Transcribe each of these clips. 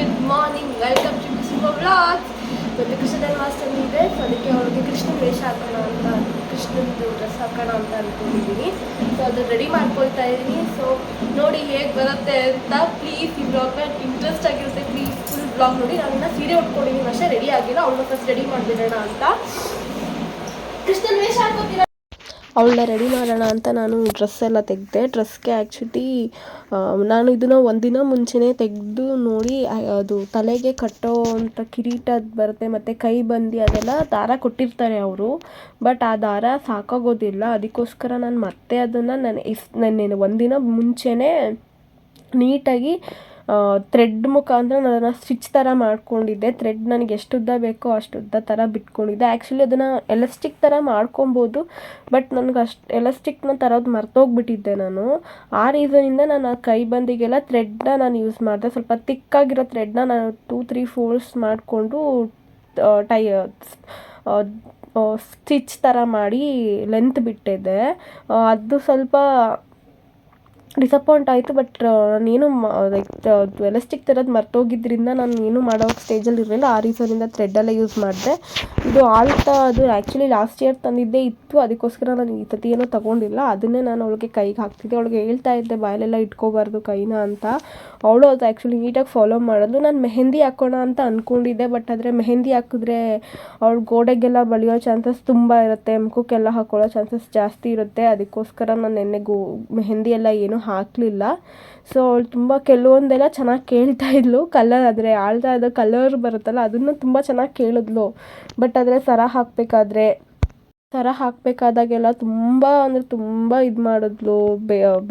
Good morning welcome to Krishna blog ಮತ್ತು ಕೃಷ್ಣ ಜನ್ಮಾಷ್ಟಮಿ ಇದೆ. So ಅದಕ್ಕೆ ಅವ್ರಿಗೆ ಕೃಷ್ಣ ವೇಷ ಹಾಕೋಣ ಅಂತ, ಕೃಷ್ಣಂದು ಡ್ರೆಸ್ ಹಾಕೋಣ ಅಂತ ಅಂದ್ಕೊಂಡಿದ್ದೀನಿ ಸೊ ಅದು ರೆಡಿ ಮಾಡ್ಕೊಳ್ತಾ ಇದ್ದೀನಿ ಸೊ ನೋಡಿ ಹೇಗೆ ಬರುತ್ತೆ ಅಂತ ಪ್ಲೀಸ್ ಈ ಬ್ಲಾಗ್ನ ಇಂಟ್ರೆಸ್ಟ್ ಆಗಿರುತ್ತೆ ಪ್ಲೀಸ್ ಫುಲ್ ಬ್ಲಾಗ್ ನೋಡಿ. ನಾನು ಸೀರೆ ಉಟ್ಕೊಂಡಿದ್ದೀನಿ ಅಷ್ಟೇ ರೆಡಿ ಆಗಿಲ್ಲ. ಅವಳನ್ನ ಫಸ್ಟ್ ರೆಡಿ ಮಾಡಿಬಿಡೋಣ ಅಂತ. ಕೃಷ್ಣನ ವೇಷ ಹಾಕೋತೀರ? ಅವಳನ್ನ ರೆಡಿ ಮಾಡೋಣ ಅಂತ ನಾನು ಡ್ರೆಸ್ ಎಲ್ಲ ತೆಗೆದೆ. ಡ್ರೆಸ್ಗೆ ಆ್ಯಕ್ಚುಲಿ ನಾನು ಇದನ್ನು ಒಂದಿನ ಮುಂಚೆನೇ ತೆಗೆದು ನೋಡಿ ಅದು ತಲೆಗೆ ಕಟ್ಟೋ ಅಂತ ಕಿರೀಟ ಅದ್ ಬರುತ್ತೆ, ಮತ್ತು ಕೈ ಬಂದಿ ಅದೆಲ್ಲ ದಾರ ಕೊಟ್ಟಿರ್ತಾರೆ ಅವರು. ಬಟ್ ಆ ದಾರ ಸಾಕಾಗೋದಿಲ್ಲ. ಅದಕ್ಕೋಸ್ಕರ ನಾನು ಮತ್ತೆ ಅದನ್ನು ನಾನು, ಇಸ್ ನಾನು ಒಂದಿನ ಮುಂಚೆನೇ ನೀಟಾಗಿ ಥ್ರೆಡ್ ಮುಖಾಂತರ ನಾನು ಅದನ್ನು ಸ್ಟಿಚ್ ಥರ ಮಾಡ್ಕೊಂಡಿದ್ದೆ. ಥ್ರೆಡ್ ನನಗೆ ಎಷ್ಟು ಉದ್ದ ಬೇಕೋ ಅಷ್ಟು ಉದ್ದ ಥರ ಬಿಟ್ಕೊಂಡಿದ್ದೆ. ಆ್ಯಕ್ಚುಲಿ ಅದನ್ನು ಎಲಾಸ್ಟಿಕ್ ಥರ ಮಾಡ್ಕೊಬೋದು ಬಟ್ ನನಗೆ ಅಷ್ಟು ಎಲಾಸ್ಟಿಕ್ನ ತರೋದು ಮರ್ತೋಗ್ಬಿಟ್ಟಿದ್ದೆ ನಾನು. ಆ ರೀಸನಿಂದ ನಾನು ಆ ಕೈ ಬಂದಿಗೆಲ್ಲ ಥ್ರೆಡ್ನ ನಾನು ಯೂಸ್ ಮಾಡಿದೆ. ಸ್ವಲ್ಪ ತಿಕ್ಕಾಗಿರೋ ಥ್ರೆಡ್ನ ನಾನು ಟೂ ತ್ರೀ ಫೋಲ್ಸ್ ಮಾಡಿಕೊಂಡು ಟೈ ಸ್ಟಿಚ್ ಥರ ಮಾಡಿ ಲೆಂತ್ ಬಿಟ್ಟಿದ್ದೆ. ಅದು ಸ್ವಲ್ಪ ಡಿಸಪಾಯಿಂಟ್ ಆಯಿತು ಬಟ್ ನಾನೇನು ಲೈಕ್ ಎಲಾಸ್ಟಿಕ್ ತರೋದು ಮರ್ತೋಗಿದ್ದರಿಂದ ನಾನು ಏನು ಮಾಡೋ ಸ್ಟೇಜಲ್ಲಿ ಇರಲಿಲ್ಲ. ಆ ರೀಸನಿಂದ ಥ್ರೆಡ್ಡೆಲ್ಲ ಯೂಸ್ ಮಾಡಿದೆ. ಇದು ಆಳ್ತಾ, ಅದು ಆ್ಯಕ್ಚುಲಿ ಲಾಸ್ಟ್ ಇಯರ್ ತಂದಿದ್ದೇ ಇತ್ತು. ಅದಕ್ಕೋಸ್ಕರ ನಾನು ಈ ಸತಿ ಏನೂ ತೊಗೊಂಡಿಲ್ಲ. ಅದನ್ನೇ ನಾನು ಅವಳಿಗೆ ಕೈಗೆ ಹಾಕ್ತಿದ್ದೆ. ಅವಳಿಗೆ ಹೇಳ್ತಾ ಇದ್ದೆ ಬಾಯಲ್ಲೆಲ್ಲ ಇಟ್ಕೋಬಾರ್ದು ಕೈನ ಅಂತ. ಅವಳು ಅದು ಆ್ಯಕ್ಚುಲಿ ನೀಟಾಗಿ ಫಾಲೋ ಮಾಡೋದು ನಾನು ಮೆಹೆಂದಿ ಹಾಕೋಣ ಅಂತ ಅಂದ್ಕೊಂಡಿದ್ದೆ ಬಟ್ ಆದರೆ ಮೆಹೆಂದಿ ಹಾಕಿದ್ರೆ ಅವಳು ಗೋಡೆಗೆಲ್ಲ ಬಳಿಯೋ ಚಾನ್ಸಸ್ ತುಂಬ ಇರುತ್ತೆ. ಮುಖಕ್ಕೆಲ್ಲ ಹಾಕೊಳ್ಳೋ ಚಾನ್ಸಸ್ ಜಾಸ್ತಿ ಇರುತ್ತೆ. ಅದಕ್ಕೋಸ್ಕರ ನಾನು ನೆನ್ನೆ ಗೋ, ಮೆಹಂದಿ ಎಲ್ಲ ಏನೂ ಹಾಕಲಿಲ್ಲ. ಸೊ ಅವಳು ತುಂಬ ಕೆಲವೊಂದೆಲ್ಲ ಚೆನ್ನಾಗಿ ಕೇಳ್ತಾ ಇದ್ಲು. ಕಲರ್ ಆದರೆ ಆಳ್ತಾ ಇದ್ದ ಕಲರ್ ಬರುತ್ತಲ್ಲ, ಅದನ್ನು ತುಂಬ ಚೆನ್ನಾಗಿ ಕೇಳಿದ್ಲು. ಬಟ್ ಆದರೆ ಸರ ಹಾಕಬೇಕಾದ್ರೆ ಸರ ಹಾಕಬೇಕಾದಾಗೆಲ್ಲ ತುಂಬ ಅಂದರೆ ತುಂಬ ಇದು ಮಾಡಿದ್ಲು.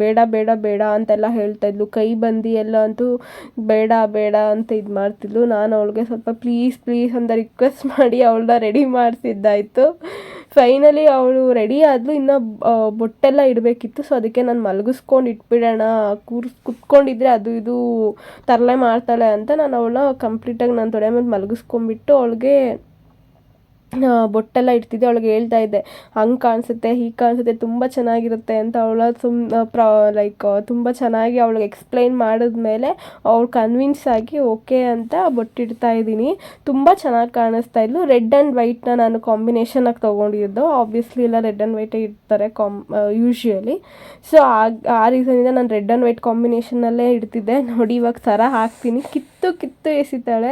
ಬೇಡ ಬೇಡ ಬೇಡ ಅಂತೆಲ್ಲ ಹೇಳ್ತಾ ಇದ್ಲು. ಕೈ ಬಂದು ಎಲ್ಲ ಅಂತೂ ಬೇಡ ಬೇಡ ಅಂತ ಇದು ಮಾಡ್ತಿದ್ಲು. ನಾನು ಅವಳಿಗೆ ಸ್ವಲ್ಪ ಪ್ಲೀಸ್ ಪ್ಲೀಸ್ ಅಂತ ರಿಕ್ವೆಸ್ಟ್ ಮಾಡಿ ಅವಳನ್ನ ರೆಡಿ ಮಾಡಿಸಿದ್ದಾಯಿತು. ಫೈನಲಿ ಅವಳು ರೆಡಿ ಆದ್ಲು. ಇನ್ನು ಬೊಟ್ಟೆಲ್ಲ ಇಡಬೇಕಿತ್ತು. ಸೊ ಅದಕ್ಕೆ ನಾನು ಮಲಗಿಸ್ಕೊಂಡು ಇಟ್ಬಿಡೋಣ. ಕೂರ್ಸ್, ಕುತ್ಕೊಂಡಿದ್ರೆ ಅದು ಇದು ತರಲೆ ಮಾಡ್ತಾಳೆ ಅಂತ ನಾನು ಅವಳನ್ನ ಕಂಪ್ಲೀಟಾಗಿ ನಾನು ತೊಡೆ ಮೇಲೆ ಮಲಗಿಸ್ಕೊಂಡ್ಬಿಟ್ಟು ಅವಳಿಗೆ ಬೊಟ್ಟೆಲ್ಲ ಇಡ್ತಿದ್ದೆ, ಅವಳಿಗೆ ಹೇಳ್ತಾ ಇದ್ದೆ, ಹಂಗೆ ಕಾಣಿಸುತ್ತೆ, ಹೀಗೆ ಕಾಣಿಸುತ್ತೆ, ತುಂಬ ಚೆನ್ನಾಗಿರುತ್ತೆ ಅಂತ ಅವಳ ಸುಮ್ ಪ್ರಾ ಲೈಕ್ ತುಂಬ ಚೆನ್ನಾಗಿ ಅವಳಿಗೆ ಎಕ್ಸ್ಪ್ಲೈನ್ ಮಾಡಿದ್ಮೇಲೆ ಅವಳು ಕನ್ವಿನ್ಸ್ ಆಗಿ, ಓಕೆ ಅಂತ ಬೊಟ್ಟಿಡ್ತಾ ಇದ್ದೀನಿ. ತುಂಬ ಚೆನ್ನಾಗಿ ಕಾಣಿಸ್ತಾ ಇದ್ಲು. ರೆಡ್ ಆ್ಯಂಡ್ ವೈಟ್ನ ನಾನು ಕಾಂಬಿನೇಷನಾಗಿ ತೊಗೊಂಡಿದ್ದು. ಆಬ್ವಿಯಸ್ಲಿ ಎಲ್ಲ ರೆಡ್ ಆ್ಯಂಡ್ ವೈಟೇ ಇಡ್ತಾರೆ ಕಾಮ್ ಯೂಶ್ವಲಿ ಸೊ ಆ ಆ ರೀಸನಿಂದ ನಾನು ರೆಡ್ ಆ್ಯಂಡ್ ವೈಟ್ ಕಾಂಬಿನೇಷನಲ್ಲೇ ಇಡ್ತಿದ್ದೆ. ನೋಡಿ ಇವಾಗ ಸರ ಹಾಕ್ತೀನಿ. ಕಿತ್ತು ಕಿತ್ತು ಎಸಿತಾಳೆ.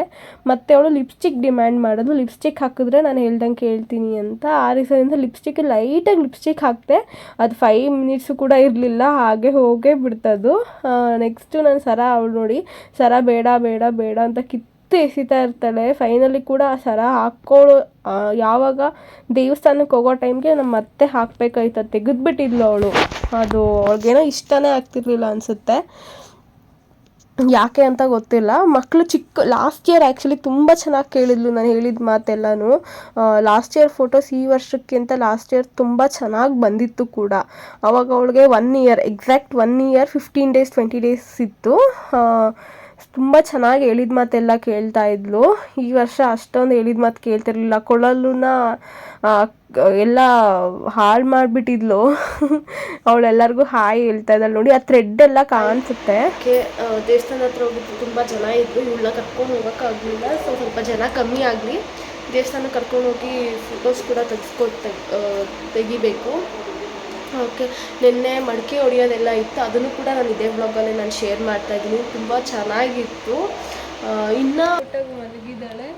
ಮತ್ತು ಅವಳು ಲಿಪ್ಸ್ಟಿಕ್ ಡಿಮ್ಯಾಂಡ್ ಮಾಡೋದು. ಲಿಪ್ಸ್ಟಿಕ್ ಹಾಕಿದ್ರೆ ನಾನು ಹೇಳ್ದಂಗೆ ಕೇಳ್ತೀನಿ ಅಂತ. ಆ ರೀಸನಿಂದ ಲಿಪ್ಸ್ಟಿಕ್ ಲೈಟಾಗಿ ಲಿಪ್ಸ್ಟಿಕ್ ಹಾಕಿದೆ. ಅದು ಫೈವ್ ಮಿನಿಟ್ಸು ಕೂಡ ಇರಲಿಲ್ಲ. ಹಾಗೆ ಹೋಗೇ ಬಿಡ್ತದು. ನೆಕ್ಸ್ಟು ನಾನು ಸರ ಅವಳು ನೋಡಿ, ಸರ ಬೇಡ ಬೇಡ ಬೇಡ ಅಂತ ಕಿತ್ತು ಎಸಿತಾ ಇರ್ತಾಳೆ. ಫೈನಲಿ ಕೂಡ ಆ ಸರ ಹಾಕ್ಕೊಳ್ಳೋ ಯಾವಾಗ ದೇವಸ್ಥಾನಕ್ಕೆ ಹೋಗೋ ಟೈಮ್ಗೆ ನಮ್ಮ ಮತ್ತೆ ಹಾಕಬೇಕಾಯ್ತು. ತೆಗೆದ್ಬಿಟ್ಟಿದ್ಲು ಅವಳು. ಅದು ಅವಳಿಗೇನೋ ಇಷ್ಟನೇ ಆಗ್ತಿರ್ಲಿಲ್ಲ ಅನಿಸುತ್ತೆ. ಯಾಕೆ ಅಂತ ಗೊತ್ತಿಲ್ಲ. ಮಕ್ಕಳು ಚಿಕ್ಕ ಲಾಸ್ಟ್ ಇಯರ್ ಆ್ಯಕ್ಚುಲಿ ತುಂಬ ಚೆನ್ನಾಗಿ ಕೇಳಿದ್ಲು ನಾನು ಹೇಳಿದ ಮಾತೆಲ್ಲನೂ. ಲಾಸ್ಟ್ ಇಯರ್ ಫೋಟೋಸ್ ಈ ವರ್ಷಕ್ಕಿಂತ ಲಾಸ್ಟ್ ಇಯರ್ ತುಂಬ ಚೆನ್ನಾಗಿ ಬಂದಿತ್ತು ಕೂಡ. ಅವಾಗ ಅವಳಿಗೆ one year exact one year fifteen days twenty days ಇತ್ತು. ತುಂಬ ಚೆನ್ನಾಗಿ ಹೇಳಿದ ಮಾತೆಲ್ಲ ಕೇಳ್ತಾ ಇದ್ಲು. ಈ ವರ್ಷ ಅಷ್ಟೊಂದು ಹೇಳಿದ ಮಾತು ಕೇಳ್ತಿರ್ಲಿಲ್ಲ. ಕೊಳಲ್ಲೂನ ಎಲ್ಲ ಹಾಳು ಮಾಡಿಬಿಟ್ಟಿದ್ಲು. ಅವಳೆಲ್ಲರಿಗೂ ಹಾಯ್ ಹೇಳ್ತಾ ಇದ್ದಾಳೆ. ನೋಡಿ, ಆ ಥ್ರೆಡ್ ಎಲ್ಲ ಕಾಣಿಸುತ್ತೆ. ದೇವಸ್ಥಾನ ಹತ್ರ ಹೋಗಿದ್ದು ತುಂಬ ಜನ ಇದ್ದು ಇವಳನ್ನ ಕರ್ಕೊಂಡು ಹೋಗೋಕ್ಕಾಗಲಿಲ್ಲ ಸೊ ಸ್ವಲ್ಪ ಜನ ಕಮ್ಮಿ ಆಗಲಿ. ದೇವಸ್ಥಾನ ಕರ್ಕೊಂಡು ಹೋಗಿ ಫೋಟೋಸ್ ಕೂಡ ತೆಗೆಸ್ಕೊ ತೆಗಿಬೇಕು. ಓಕೆ, ನಿನ್ನೆ ಮಡಿಕೆ ಹೊಡಿಯೋದೆಲ್ಲ ಇತ್ತು. ಅದನ್ನು ಕೂಡ ನಾನು ಇದೇ ಬ್ಲಾಗಲ್ಲಿ ನಾನು ಶೇರ್ ಮಾಡ್ತಾ ಇದ್ದೀನಿ. ತುಂಬ ಚೆನ್ನಾಗಿತ್ತು. ಇನ್ನೂ ಒಟ್ಟಾಗಿ ಮಲಗಿದ್ದಾಳೆ.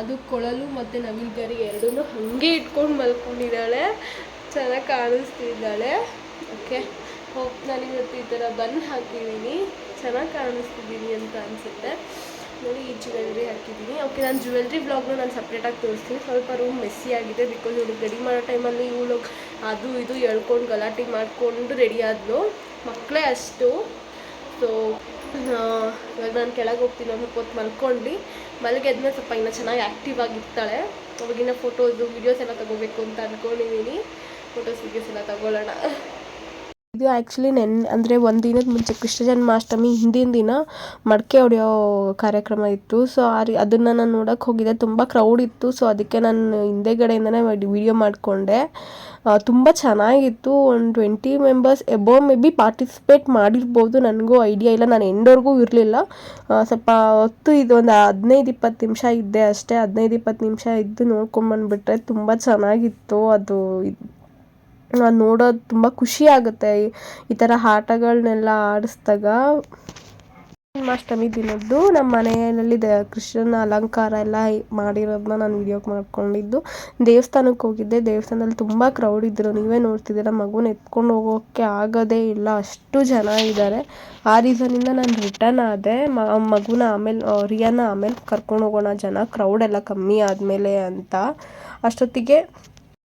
ಅದು ಕೊಳಲು ಮತ್ತು ನವಿಲ್ಗರಿ ಎರಡೂ ಹಾಗೆ ಇಟ್ಕೊಂಡು ಮಲ್ಕೊಂಡಿದ್ದಾಳೆ. ಚೆನ್ನಾಗಿ ಕಾಣಿಸ್ತಿದ್ದಾಳೆ. ಓಕೆ, ಹೋಪ್ ನಾನು ಇವತ್ತು ಈ ಥರ ಬನ್ ಹಾಕಿದ್ದೀನಿ. ಚೆನ್ನಾಗಿ ಕಾಣಿಸ್ತಿದ್ದೀನಿ ಅಂತ ಅನಿಸುತ್ತೆ. ನೋಡಿ ಈ ಜ್ಯುವೆಲ್ರಿ ಹಾಕಿದ್ದೀನಿ. ಓಕೆ ನಾನು ಜ್ಯುವೆಲ್ರಿ ಬ್ಲಾಗ್ನ ನಾನು ಸಪ್ರೇಟಾಗಿ ತೋರಿಸ್ತೀನಿ. ಸ್ವಲ್ಪ ರೂಮ್ ಮೆಸ್ಸಿ ಆಗಿದೆ ಬಿಕಾಸ್ ನೋಡಿ ರೆಡಿ ಮಾಡೋ ಟೈಮಲ್ಲಿ ಇವಳು ಅದು ಇದು ಎಳ್ಕೊಂಡು ಗಲಾಟೆ ಮಾಡಿಕೊಂಡು ರೆಡಿ ಆದಳು ಮಕ್ಕಳೇ ಅಷ್ಟು. ಸೊ ಇವಾಗ ನಾನು ಕೆಳಗೆ ಹೋಗ್ತೀನಿ ಒಂದು ಹೊತ್ತು ಮಲ್ಕೊಂಡು ಮಲಗಿದ್ಮೇಲೆ ಸ್ವಲ್ಪ ಇನ್ನೂ ಚೆನ್ನಾಗಿ ಆ್ಯಕ್ಟಿವ್ ಆಗಿರ್ತಾಳೆ. ಅವಾಗಿನ ಫೋಟೋಸು ವೀಡಿಯೋಸ್ ಎಲ್ಲ ತಗೋಬೇಕು ಅಂತ ಅಂದ್ಕೊಂಡಿದ್ದೀನಿ ಫೋಟೋಸ್ ವೀಡಿಯೋಸ್ ಎಲ್ಲ ತಗೊಳ್ಳೋಣ. ಇದು ಆ್ಯಕ್ಚುಲಿ ನೆನ್, ಅಂದರೆ ಒಂದು ದಿನದ ಮುಂಚೆ ಕೃಷ್ಣ ಜನ್ಮಾಷ್ಟಮಿ ಹಿಂದಿನ ದಿನ ಮಡಕೆ ಹೊಡೆಯೋ ಕಾರ್ಯಕ್ರಮ ಇತ್ತು. ಸೊ ಆ ರೀ, ಅದನ್ನು ನಾನು ನೋಡೋಕ್ಕೆ ಹೋಗಿದ್ದೆ. ತುಂಬ ಕ್ರೌಡ್ ಇತ್ತು. ಸೊ ಅದಕ್ಕೆ ನಾನು ಹಿಂದೆಗಡೆಯಿಂದನೇ ವಿಡಿಯೋ ಮಾಡಿಕೊಂಡೆ. ತುಂಬ ಚೆನ್ನಾಗಿತ್ತು. ಒಂದು twenty members above maybe participate ಮಾಡಿರ್ಬೋದು. ನನಗೂ ಐಡಿಯಾ ಇಲ್ಲ. ನಾನು ಎಂಡೋರ್ಗೂ ಇರಲಿಲ್ಲ. ಸ್ವಲ್ಪ ಹೊತ್ತು ಇದು ಒಂದು ಹದಿನೈದು ಇಪ್ಪತ್ತು ನಿಮಿಷ ಇದ್ದೆ ಅಷ್ಟೇ. ಹದಿನೈದು ಇಪ್ಪತ್ತು ನಿಮಿಷ ಇದ್ದು ನೋಡ್ಕೊಂಡ್ಬಂದುಬಿಟ್ರೆ ತುಂಬ ಚೆನ್ನಾಗಿತ್ತು. ಅದು ನೋಡೋದು ತುಂಬ ಖುಷಿ ಆಗುತ್ತೆ. ಈ ಥರ ಆಟಗಳನ್ನೆಲ್ಲ ಆಡಿಸ್ದಾಗ ಜನ್ಮಾಷ್ಟಮಿ ದಿನದ್ದು ನಮ್ಮ ಮನೆಯಲ್ಲಿ ದ, ಕೃಷ್ಣನ ಅಲಂಕಾರ ಎಲ್ಲ ಮಾಡಿರೋದನ್ನ ನಾನು ವಿಡಿಯೋ ಮಾಡ್ಕೊಂಡಿದ್ದು. ದೇವಸ್ಥಾನಕ್ಕೆ ಹೋಗಿದ್ದೆ. ದೇವಸ್ಥಾನದಲ್ಲಿ ತುಂಬ ಕ್ರೌಡ್ ಇದ್ದರು ನೀವೇ ನೋಡ್ತಿದ್ದೀರ? ಮಗುನ ಎತ್ಕೊಂಡು ಹೋಗೋಕ್ಕೆ ಆಗೋದೇ ಇಲ್ಲ. ಅಷ್ಟು ಜನ ಇದ್ದಾರೆ ಆ ರೀಸನಿಂದ ನಾನು ರಿಟರ್ನ್ ಆದೆ. ಮಗುನ ಆಮೇಲೆ ರಿಯಾನ ಆಮೇಲೆ ಕರ್ಕೊಂಡು ಹೋಗೋಣ. ಜನ ಕ್ರೌಡ್ ಎಲ್ಲ ಕಮ್ಮಿ ಆದಮೇಲೆ ಅಂತ. ಅಷ್ಟೊತ್ತಿಗೆ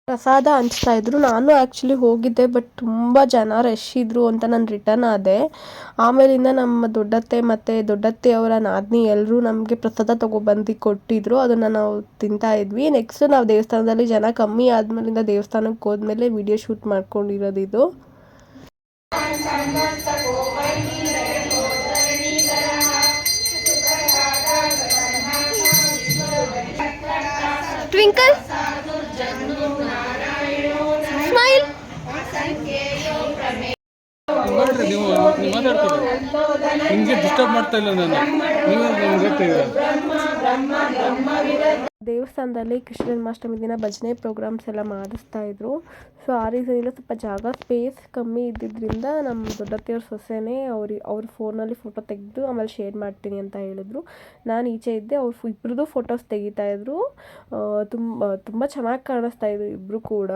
ಪ್ರಸಾದ ಹಂಚ್ತಾ ಇದ್ರು. ನಾನು ಆ್ಯಕ್ಚುಲಿ ಹೋಗಿದ್ದೆ ಬಟ್ ತುಂಬ ಜನ ರಶ್ ಇದ್ದರು ಅಂತ ನಾನು ರಿಟರ್ನ್ ಆದೆ. ಆಮೇಲಿಂದ ನಮ್ಮ ದೊಡ್ಡತ್ತೆ ಮತ್ತು ದೊಡ್ಡತ್ತೆಯವರ ನಾದಿನಿ ಎಲ್ಲರೂ ನಮಗೆ ಪ್ರಸಾದ ತೊಗೊಬಂದು ಕೊಟ್ಟಿದ್ರು. ಅದನ್ನು ನಾವು ತಿಂತಾ ಇದ್ವಿ. ನೆಕ್ಸ್ಟ್ ನಾವು ದೇವಸ್ಥಾನದಲ್ಲಿ ಜನ ಕಮ್ಮಿ ಆದಮೇಲಿಂದ ದೇವಸ್ಥಾನಕ್ಕೆ ಹೋದ್ಮೇಲೆ ವಿಡಿಯೋ ಶೂಟ್ ಮಾಡ್ಕೊಂಡಿರೋದು ಇದು. ಟ್ವಿಂಕಲ್ ಸ್ಮೈಲ್ ನೋಡ್ರಿ ನೀವು ನೀವು ಮಾತಾಡ್ತೀರಿ ನಿಮಗೆ ಡಿಸ್ಟರ್ಬ್ ಮಾಡ್ತಾ ಇಲ್ಲ ನಾನು. ದೇವಸ್ಥಾನದಲ್ಲಿ ಕೃಷ್ಣ ಜನ್ಮಾಷ್ಟಮಿ ದಿನ ಭಜನೆ ಪ್ರೋಗ್ರಾಮ್ಸ್ ಎಲ್ಲ ಮಾಡಿಸ್ತಾ ಇದ್ರು. ಸೊ ಆ ರೀಸನಿಂದ ಸ್ವಲ್ಪ ಜಾಗ ಸ್ಪೇಸ್ ಕಮ್ಮಿ ಇದ್ದಿದ್ದರಿಂದ ನಮ್ಮ ದೊಡ್ಡತ್ತೆಯವ್ರ ಸೊಸೆನೇ ಅವ್ರಿಗೆ ಅವ್ರ ಫೋನಲ್ಲಿ ಫೋಟೋ ತೆಗೆದು ಆಮೇಲೆ ಶೇರ್ ಮಾಡ್ತೀನಿ ಅಂತ ಹೇಳಿದ್ರು. ನಾನು ಈಚೆ ಇದ್ದೆ, ಅವ್ರು ಇಬ್ಬರದ್ದು ಫೋಟೋಸ್ ತೆಗಿತಾಯಿದ್ರು ತುಂಬ ತುಂಬ ಚೆನ್ನಾಗಿ ಕಾಣಿಸ್ತಾ ಇದ್ರು ಇಬ್ಬರು ಕೂಡ.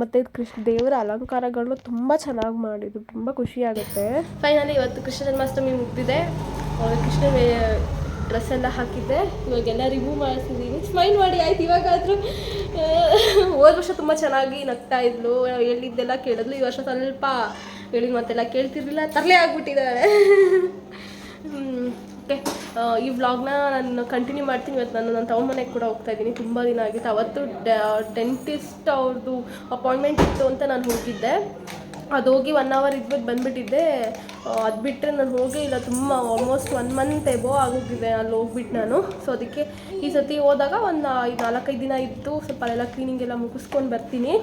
ಮತ್ತು ಕೃಷ್ಣ ದೇವರ ಅಲಂಕಾರಗಳು ತುಂಬ ಚೆನ್ನಾಗಿ ಮಾಡಿದ್ರು. ತುಂಬ ಖುಷಿಯಾಗುತ್ತೆ ಫೈನಲಿ ಇವತ್ತು ಕೃಷ್ಣ ಜನ್ಮಾಷ್ಟಮಿ ಮುಗ್ದಿದೆ. ಕೃಷ್ಣ ಡ್ರೆಸ್ ಎಲ್ಲ ಹಾಕಿದ್ದೆ. ಇವಾಗೆಲ್ಲ ರಿಮೂವ್ ಮಾಡಿಸಿದ್ದೀನಿ ಸ್ಮೈಲ್ ಮಾಡಿ, ಆಯ್ತು. ಇವಾಗಾದರೂ ಹೋದ ವರ್ಷ ತುಂಬ ಚೆನ್ನಾಗಿ ನಗ್ತಾ ಇದ್ಲು. ಹೇಳಿದ್ದೆಲ್ಲ ಕೇಳಿದ್ಲು. ಈ ವರ್ಷ ಸ್ವಲ್ಪ ಹೇಳಿದ ಮತ್ತೆಲ್ಲ ಕೇಳ್ತಿರ್ಲಿಲ್ಲ. ತರಲೆ ಆಗ್ಬಿಟ್ಟಿದ್ದಾಳೆ ಓಕೆ ಈ ವ್ಲಾಗ್ನ ನಾನು ಕಂಟಿನ್ಯೂ ಮಾಡ್ತೀನಿ. ಇವತ್ತು ನಾನು ನನ್ನ ತವ್ರ ಮನೆಗೆ ಕೂಡ ಹೋಗ್ತಾ ಇದ್ದೀನಿ. ತುಂಬ ದಿನ ಆಗಿತ್ತು. ಅವತ್ತು ಡೆಂಟಿಸ್ಟ್ ಅವ್ರದ್ದು ಅಪಾಯಿಂಟ್ಮೆಂಟ್ ಇತ್ತು ಅಂತ ನಾನು ಹೋಗಿದ್ದೆ. ಅದು ಹೋಗಿ ಒನ್ ಅವರ್ ಇದ್ಬಿಟ್ಟು ಬಂದುಬಿಟ್ಟಿದ್ದೆ. ಅದು ಬಿಟ್ಟರೆ ನಾನು ಹೋಗೇ ಇಲ್ಲ. ತುಂಬ ಆಲ್ಮೋಸ್ಟ್ ಒನ್ ಮಂತ್ ಎಬೋ ಆಗೋಗಿದೆ ಅಲ್ಲಿ ಹೋಗ್ಬಿಟ್ಟು ನಾನು. ಸೊ ಅದಕ್ಕೆ ಈ ಸತಿ ಹೋದಾಗ ಒಂದು ನಾಲ್ಕೈದು ದಿನ ಇತ್ತು. ಸ್ವಲ್ಪ ಅಲ್ಲೆಲ್ಲ ಕ್ಲೀನಿಂಗ್ ಎಲ್ಲ ಮುಗಿಸ್ಕೊಂಡು ಬರ್ತೀನಿ.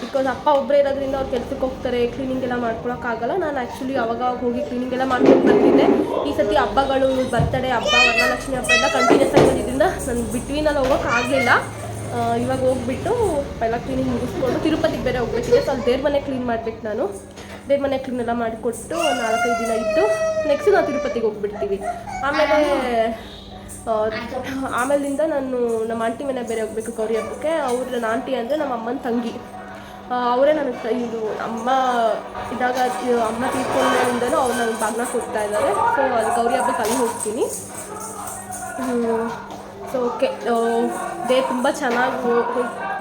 ಬಿಕಾಸ್ ಅಪ್ಪ ಒಬ್ಬರೇ ಇರೋದ್ರಿಂದ ಅವ್ರು ಕೆಲ್ಸಕ್ಕೆ ಹೋಗ್ತಾರೆ ಕ್ಲೀನಿಂಗ್ ಎಲ್ಲ ಮಾಡ್ಕೊಳಕ್ಕಾಗಲ್ಲ ನಾನು ಆ್ಯಕ್ಚುಲಿ ಅವಾಗ ಹೋಗಿ ಕ್ಲೀನಿಂಗ್ ಎಲ್ಲ ಮಾಡ್ಕೊಂಡು ಬರ್ತಿದ್ದೆ ಈ ಸತಿ ಹಬ್ಬಗಳು ಬರ್ತಡೇ ಹಬ್ಬ, ವರಮಹಾಲಕ್ಷ್ಮಿ ಹಬ್ಬ ಎಲ್ಲ ಕಂಟಿನ್ಯೂಸ್ ಆಗಿರೋದ್ರಿಂದ ನಾನು ಬಿಟ್ವೀನಲ್ಲಿ ಹೋಗೋಕ್ಕಾಗಲಿಲ್ಲ ಇವಾಗ ಹೋಗ್ಬಿಟ್ಟು ಎಲ್ಲ ಕ್ಲೀನಿಂಗ್ ಮುಗಿಸ್ಕೊಂಡು ತಿರುಪತಿಗೆ ಬೇರೆ ಹೋಗ್ಬೇಕಿದೆ. ಸೊ ಅಲ್ಲಿ ದೇವ್ರ ಮನೆ ಕ್ಲೀನ್ ಮಾಡ್ಬೇಕು ನಾನು. ದೇವ್ರ ಮನೆ ಕ್ಲೀನ್ ಎಲ್ಲ ಮಾಡಿಕೊಟ್ಟು ನಾಲ್ಕೈದು ದಿನ ಇದ್ದು ನೆಕ್ಸ್ಟ್ ನಾವು ತಿರುಪತಿಗೆ ಹೋಗ್ಬಿಡ್ತೀವಿ. ಆಮೇಲೆ ಆಮೇಲಿಂದ ನಾನು ನಮ್ಮ ಆಂಟಿ ಮನೆ ಬೇರೆ ಹೋಗ್ಬೇಕು ಗೌರಿ ಹಬ್ಬಕ್ಕೆ. ಅವ್ರ ಆಂಟಿ ಅಂದರೆ ನಮ್ಮ ಅಮ್ಮನ ತಂಗಿ. ಅವರೇ ನನಗೆ ಇದು ಅಮ್ಮ ಇದಾಗ ಅಮ್ಮ ತೀರ್ಕೊಂಡಿಂದನೂ ಅವ್ರು ನನಗೆ ಬಾಗ್ನ ಕೊಡ್ತಾ ಇದ್ದಾರೆ. ಸೊ ಅದು ಗೌರಿ ಹಬ್ಬಕ್ಕೆ ಅಲ್ಲಿ ಹೋಗ್ತೀನಿ. ಸೊ ಓಕೆ ಡೇ ತುಂಬ ಚೆನ್ನಾಗಿ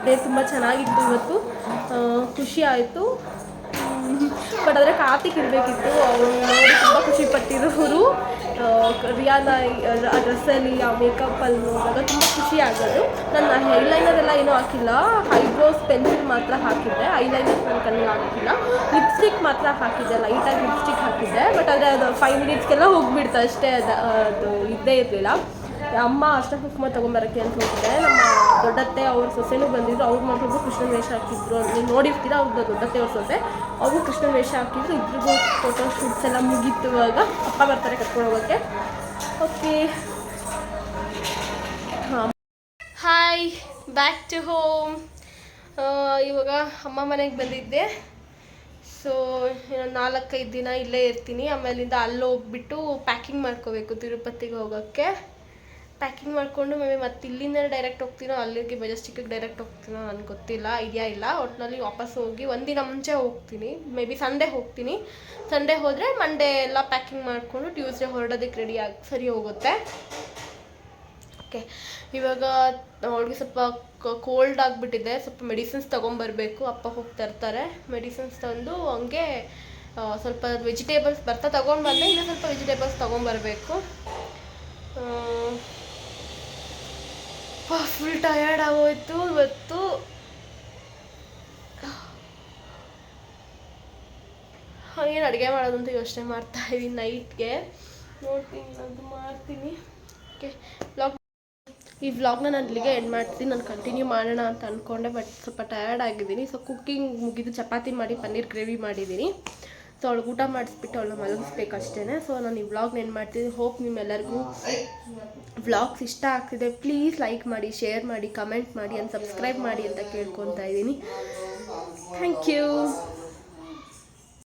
ಡೇ ತುಂಬ ಚೆನ್ನಾಗಿತ್ತು ಇವತ್ತು. ಖುಷಿ ಆಯಿತು. ಬಟ್ ಆದರೆ ಕಾರ್ತಿಕ್ ಇರಬೇಕಿತ್ತು. ಅವರು ತುಂಬ ಖುಷಿ ರಿಯಾನ ಆ ಡ್ರೆಸ್ಸಲ್ಲಿ ಆ ಮೇಕಪ್ಪಲ್ಲಿ ನೋಡಿದಾಗ ತುಂಬ ಖುಷಿ ಆಗೋದು. ನನ್ನ ಹೈಲೈನರ್ ಎಲ್ಲ ಏನೂ ಹಾಕಿಲ್ಲ. ಹೈಬ್ರೋಸ್ ಪೆನ್ಸಿಲ್ ಮಾತ್ರ ಹಾಕಿದ್ದೆ. ಐಲೈನರ್ ನನ್ನ ಕಣ್ಣಿಗೆ ಹಾಕಿಲ್ಲ. ಲಿಪ್ಸ್ಟಿಕ್ ಮಾತ್ರ ಹಾಕಿದ್ದೆ. ಲೈಟಾಗಿ ಲಿಪ್ಸ್ಟಿಕ್ ಹಾಕಿದ್ದೆ. ಬಟ್ ಅದು ಅದು ಫೈವ್ ಮಿನಿಟ್ಸ್ಗೆಲ್ಲ ಹೋಗಿಬಿಡ್ತು ಅಷ್ಟೇ. ಅದು ಅದು ಇದ್ದೇ ಇರಲಿಲ್ಲ. ಅಮ್ಮ ಅಷ್ಟ ಕುಂಕುಮ ತೊಗೊಂಬರೋಕ್ಕೆ ಅಂತ ಹೋಗಿದ್ದೆ. ನಮ್ಮ ದೊಡ್ಡತ್ತೆ ಅವ್ರ ಸೊಸೆನೂ ಬಂದಿದ್ರು. ಅವ್ರ ಮಕ್ಕಳಿಗೂ ಕೃಷ್ಣನ ವೇಷ ಹಾಕಿದ್ರು ನೀವು ನೋಡಿರ್ತೀರ ಅವ್ರದ್ದು ದೊಡ್ಡತ್ತೆ ಅವ್ರ ಸೊಸೆ? ಅವರು ಕೃಷ್ಣನ ವೇಷ ಹಾಕಿದ್ರು. ಇಬ್ಬರಿಗೂ ಫೋಟೋ ಶೂಟ್ಸ್ ಎಲ್ಲ ಮುಗೀತು ಇವಾಗ. ಅಪ್ಪ ಬರ್ತಾರೆ ಕರ್ಕೊಂಡು ಹೋಗೋಕ್ಕೆ okay hi back to home ಇವಾಗ ಅಮ್ಮ ಮನೆಗೆ ಬಂದಿದ್ದೆ. ಸೊ ನಾಲ್ಕೈದು ದಿನ ಇಲ್ಲೇ ಇರ್ತೀನಿ. ಆಮೇಲಿಂದ ಅಲ್ಲೋಗ್ಬಿಟ್ಟು ಪ್ಯಾಕಿಂಗ್ ಮಾಡ್ಕೋಬೇಕು ತಿರುಪತಿಗೆ ಹೋಗೋಕ್ಕೆ. ಪ್ಯಾಕಿಂಗ್ ಮಾಡಿಕೊಂಡು ಮೇ ಬಿ ಮತ್ತೆ ಇಲ್ಲಿಂದ ಡೈರೆಕ್ಟ್ ಹೋಗ್ತೀನೋ, ಅಲ್ಲಿಗೆ ಮೆಜೆಸ್ಟಿಕ್ಕಿಗೆ ಡೈರೆಕ್ಟ್ ಹೋಗ್ತೀನೋ ನನಗೆ ಗೊತ್ತಿಲ್ಲ ಐಡಿಯಾ ಇಲ್ಲ. ಒಟ್ಟಿನಲ್ಲಿ ವಾಪಸ್ ಹೋಗಿ ಒಂದಿನ ಮುಂಚೆ ಹೋಗ್ತೀನಿ. ಮೇ ಬಿ ಸಂಡೇ ಹೋಗ್ತೀನಿ. ಸಂಡೇ ಹೋದರೆ ಮಂಡೇ ಎಲ್ಲ ಪ್ಯಾಕಿಂಗ್ ಮಾಡಿಕೊಂಡು ಟ್ಯೂಸ್ಡೇ ಹೊರಡೋದಕ್ಕೆ ರೆಡಿ ಆಗಿ, ಸರಿ ಹೋಗುತ್ತೆ. ಓಕೆ ಇವಾಗ, ಅವ್ಳಿಗೆ ಸ್ವಲ್ಪ ಕೋಲ್ಡ್ ಆಗಿಬಿಟ್ಟಿದೆ. ಸ್ವಲ್ಪ ಮೆಡಿಸಿನ್ಸ್ ತೊಗೊಂಬರ್ಬೇಕು. ಅಪ್ಪ ಹೋಗ್ತಾ ಇರ್ತಾರೆ. ಮೆಡಿಸಿನ್ಸ್ ತಂದು ಹಂಗೆ ಸ್ವಲ್ಪ ವೆಜಿಟೇಬಲ್ಸ್ ಬರ್ತಾ ತೊಗೊಂಡು ಬಂದರೆ ಇನ್ನೂ ಸ್ವಲ್ಪ ವೆಜಿಟೇಬಲ್ಸ್ ತೊಗೊಂಬರ್ಬೇಕು. ಫುಲ್ ಟಯರ್ಡ್ ಆಗೋಯ್ತು ಇವತ್ತು. ಹಾಗೇನು ಅಡುಗೆ ಮಾಡೋದು ಅಂತ ಯೋಚನೆ ಮಾಡ್ತಾ ಇದ್ದೀನಿ ನೈಟ್ಗೆ. ನೋಡ್ತೀನಿ ಅದು ಮಾಡ್ತೀನಿ. ಓಕೆ ಬ್ಲಾಗ್ ಈ ವ್ಲಾಗ್ನ ನಾನು ಇಲ್ಲಿಗೆ ಎಂಡ್ ಮಾಡ್ತೀನಿ. ನಾನು ಕಂಟಿನ್ಯೂ ಮಾಡೋಣ ಅಂತ ಅಂದ್ಕೊಂಡೆ ಬಟ್ ಸ್ವಲ್ಪ ಟಯರ್ಡ್ ಆಗಿದ್ದೀನಿ. ಸೊ ಕುಕ್ಕಿಂಗ್ ಮುಗಿದು ಚಪಾತಿ ಮಾಡಿ ಪನ್ನೀರ್ ಗ್ರೇವಿ ಮಾಡಿದ್ದೀನಿ. ಸೊ ಅವಳಿಗೆ ಊಟ ಮಾಡಿಸ್ಬಿಟ್ಟು ಅವಳನ್ನ ಮಲಗಿಸ್ಬೇಕು ಅಷ್ಟೇ ಸೊ ನಾನು ಈ ವ್ಲಾಗ್ನ ಏನು ಮಾಡ್ತೀನಿ ಹೋಪ್ ನಿಮ್ಮೆಲ್ಲರಿಗೂ ವ್ಲಾಗ್ಸ್ ಇಷ್ಟ ಆಗ್ತಿದೆ. ಪ್ಲೀಸ್ ಲೈಕ್ ಮಾಡಿ ಶೇರ್ ಮಾಡಿ ಕಮೆಂಟ್ ಮಾಡಿ ಆ್ಯಂಡ್ ಸಬ್ಸ್ಕ್ರೈಬ್ ಮಾಡಿ ಅಂತ ಕೇಳ್ಕೊತಾ ಇದ್ದೀನಿ. Thank you